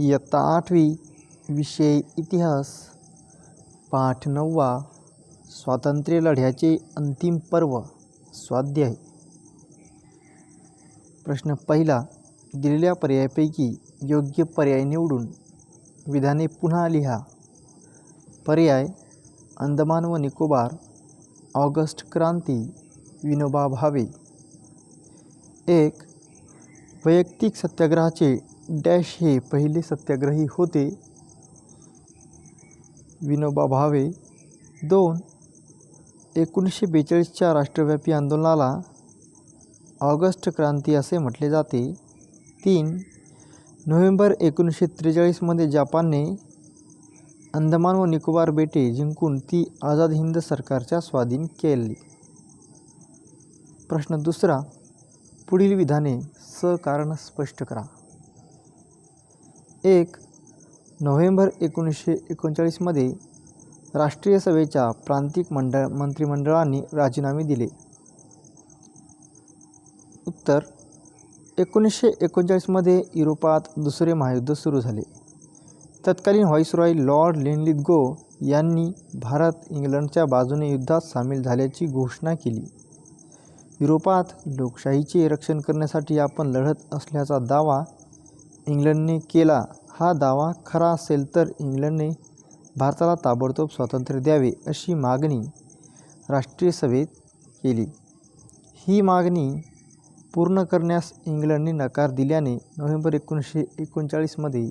इयत्ता आठवी विषय इतिहास पाठ नववा स्वातंत्र्य लढ्याचे अंतिम पर्व स्वाध्याय. प्रश्न पहिला दिलेल्या पर्यायापैकी योग्य पर्याय निवडून विधाने पुन्हा लिहा. पर्याय अंदमान व निकोबार ऑगस्ट क्रांती विनोबा भावे. एक वैयक्तिक सत्याग्रहाचे डॅश हे पहिले सत्याग्रही होते. विनोबा भावे दोन एकोणीसशे बेचाळीसच्या राष्ट्रव्यापी आंदोलनाला ऑगस्ट क्रांती असे म्हटले जाते. तीन नोव्हेंबर एकोणीसशे त्रेचाळीसमध्ये जपानने अंदमान व निकोबार बेटे जिंकून ती आझाद हिंद सरकारच्या स्वाधीन केली. प्रश्न दुसरा पुढील विधाने सकारण स्पष्ट करा. एक नोव्हेंबर एकोणीसशे एकोणचाळीसमध्ये राष्ट्रीय सभेच्या प्रांतिक मंडळ मंत्रिमंडळाने राजीनामे दिले. उत्तर एकोणीसशे एकोणचाळीसमध्ये युरोपात दुसरे महायुद्ध सुरू झाले. तत्कालीन व्हाईसरॉय लॉर्ड लिनलिथगो यांनी भारत इंग्लंडच्या बाजूने युद्धात सामील झाल्याची घोषणा केली. युरोपात लोकशाहीचे रक्षण करण्यासाठी आपण लढत असल्याचा दावा इंग्लंडने केला. हा दावा खरा असेल तर इंग्लंडने भारताला ताबडतोब स्वातंत्र्य द्यावे अशी मागणी राष्ट्रीय सभेत केली. ही मागणी पूर्ण करण्यास इंग्लंडने नकार दिल्याने नोव्हेंबर एकोणीसशे एकोणचाळीसमध्ये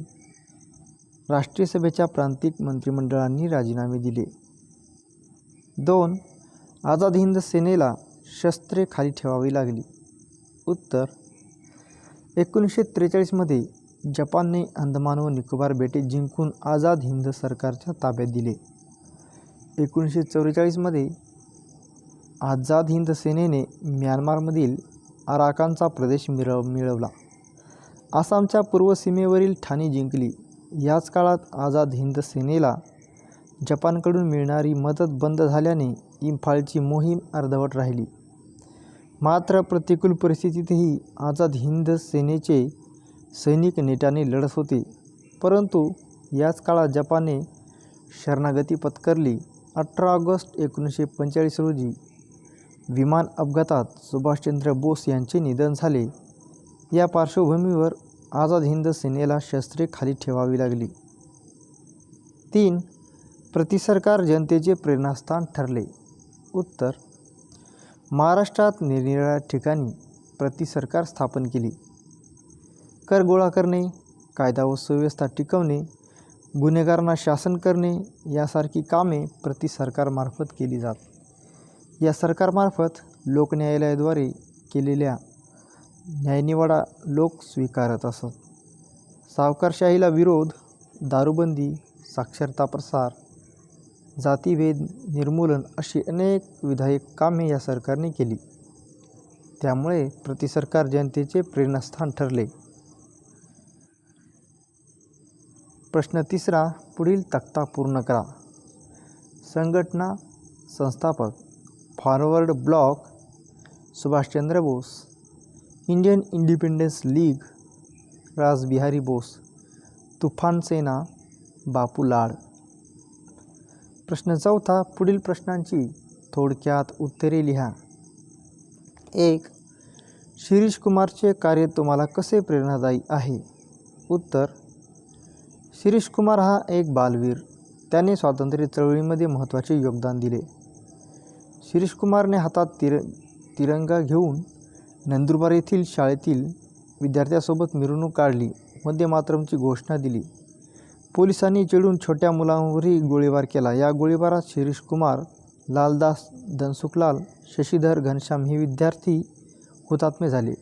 राष्ट्रीय सभेच्या प्रांतिक मंत्रिमंडळांनी राजीनामे दिले. दोन आझाद हिंद सेनेला शस्त्रे खाली ठेवावी लागली. उत्तर एकोणीसशे त्रेचाळीसमध्ये जपानने अंदमान व निकोबार बेटे जिंकून आझाद हिंद सरकारच्या ताब्यात दिले. एकोणीसशे चौवेचाळीसमध्ये आझाद हिंद सेनेने म्यानमारमधील अराकांचा प्रदेश मिळव मिळवला. आसामच्या पूर्व सीमेवरील ठाणे जिंकली. याच काळात आझाद हिंद सेनेला जपानकडून मिळणारी मदत बंद झाल्याने इम्फाळची मोहीम अर्धवट राहिली. मात्र प्रतिकूल परिस्थितीतही आझाद हिंद सेनेचे सैनिक नेटाने लढत होते. परंतु याच काळात जपानने शरणागती पत्करली. अठरा ऑगस्ट एकोणीसशे पंचेचाळीस रोजी विमान अपघातात सुभाषचंद्र बोस यांचे निधन झाले. या पार्श्वभूमीवर आझाद हिंद सेनेला शस्त्रे खाली ठेवावी लागली. तीन प्रतिसरकार जनतेचे प्रेरणास्थान ठरले. उत्तर महाराष्ट्रात निरनिराळ्या ठिकाणी प्रतिसरकार स्थापन केली. कर गोळा करणे कायदा व सुव्यवस्था टिकवणे गुन्हेगारांना शासन करणे यासारखी कामे प्रति सरकारमार्फत केली जात. या सरकारमार्फत लोकन्यायालयाद्वारे केलेल्या न्यायनिवाडा लोक स्वीकारत असत. सावकारशाहीला विरोध दारूबंदी साक्षरता प्रसार जातीभेद निर्मूलन अशी अनेक विधायक कामे या सरकारने केली. त्यामुळे प्रतिसरकार जनतेचे प्रेरणास्थान ठरले. प्रश्न तिसरा पुढील तक्ता पूर्ण करा. संघटना संस्थापक forward bloc Subhashchandra Bose Indian independence league Rajbihari Bose Toofan Sena Bapu लाड. प्रश्न चौथा पुढील प्रश्नांची थोडक्यात उत्तरे लिहा. एक शिरीष कुमारचे कार्य तुम्हाला कसे प्रेरणादायी आहे? उत्तर शिरीष कुमार हा एक बालवीर. त्याने स्वातंत्र्य चळवळीमध्ये महत्त्वाचे योगदान दिले. शिरीष कुमारने हातात तिर तिरंगा घेऊन नंदुरबार येथील शाळेतील विद्यार्थ्यासोबत मिरवणूक काढली वंदे मातरमची घोषणा दिली. पोलिसांनी चिडून छोट्या मुलांवरही गोळीबार केला. या गोळीबारात शिरीष कुमार लालदास धनसुखलाल शशीधर घनश्याम हे विद्यार्थी हुतात्मे झाले.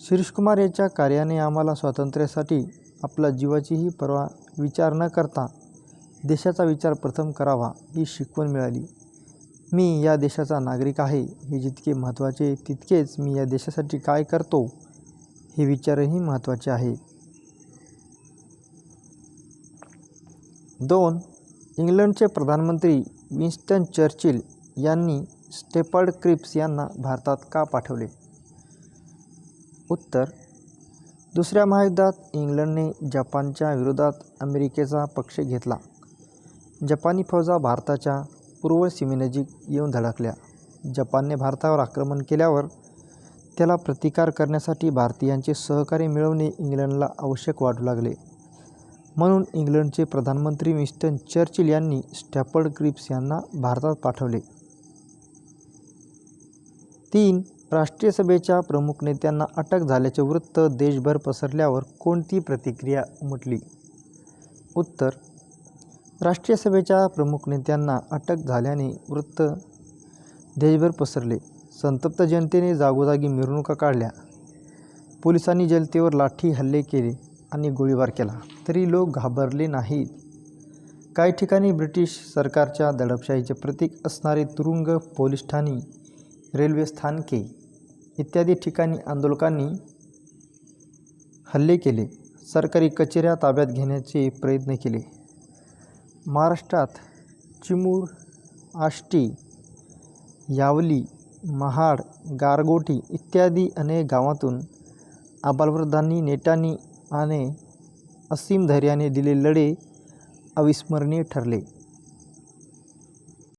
शिरीष कुमार याच्या कार्याने आम्हाला स्वातंत्र्यासाठी आपल्या जीवाचीही पर्वा विचार न करता देशाचा विचार प्रथम करावा ही शिकवण मिळाली. मी या देशाचा नागरिक आहे हे जितके महत्त्वाचे तितकेच मी या देशासाठी काय करतो हे विचारही महत्त्वाचे आहे. दोन इंग्लंडचे प्रधानमंत्री विन्स्टन चर्चिल यांनी स्टेपर्ड क्रिप्स यांना भारतात का पाठवले? उत्तर दुसऱ्या महायुद्धात इंग्लंडने जपानच्या विरोधात अमेरिकेचा पक्ष घेतला. जपानी फौजा भारताच्या पूर्व सीमेनजीक येऊन धडकल्या. जपानने भारतावर आक्रमण केल्यावर त्याला प्रतिकार करण्यासाठी भारतीयांचे सहकार्य मिळवणे इंग्लंडला आवश्यक वाटू लागले. म्हणून इंग्लंडचे प्रधानमंत्री विन्स्टन चर्चिल यांनी स्टॅफर्ड क्रिप्स यांना भारतात पाठवले. तीन राष्ट्रीय सभेच्या प्रमुख नेत्यांना अटक झाल्याचे वृत्त देशभर पसरल्यावर कोणती प्रतिक्रिया उमटली? उत्तर राष्ट्रीय सभेच्या प्रमुख नेत्यांना अटक झाल्याने वृत्त देशभर पसरले. संतप्त जनतेने जागोजागी मिरवणुका काढल्या. पोलिसांनी जनतेवर लाठी हल्ले केले आणि गोळीबार केला. तरी लोक घाबरले नाहीत. काही ठिकाणी ब्रिटिश सरकारच्या दडपशाहीचे प्रतीक असणारे तुरुंग पोलीस ठाणी रेल्वे स्थानके इत्यादी ठिकाणी आंदोलकांनी हल्ले केले. सरकारी कचेऱ्या ताब्यात घेण्याचे प्रयत्न केले. महाराष्ट्रात चिमूर आष्टी यावली महाड गारगोटी इत्यादी अनेक गावातून आबालवृद्धांनी नेटांनी आणि असीम धैर्याने दिले लढे अविस्मरणीय ठरले.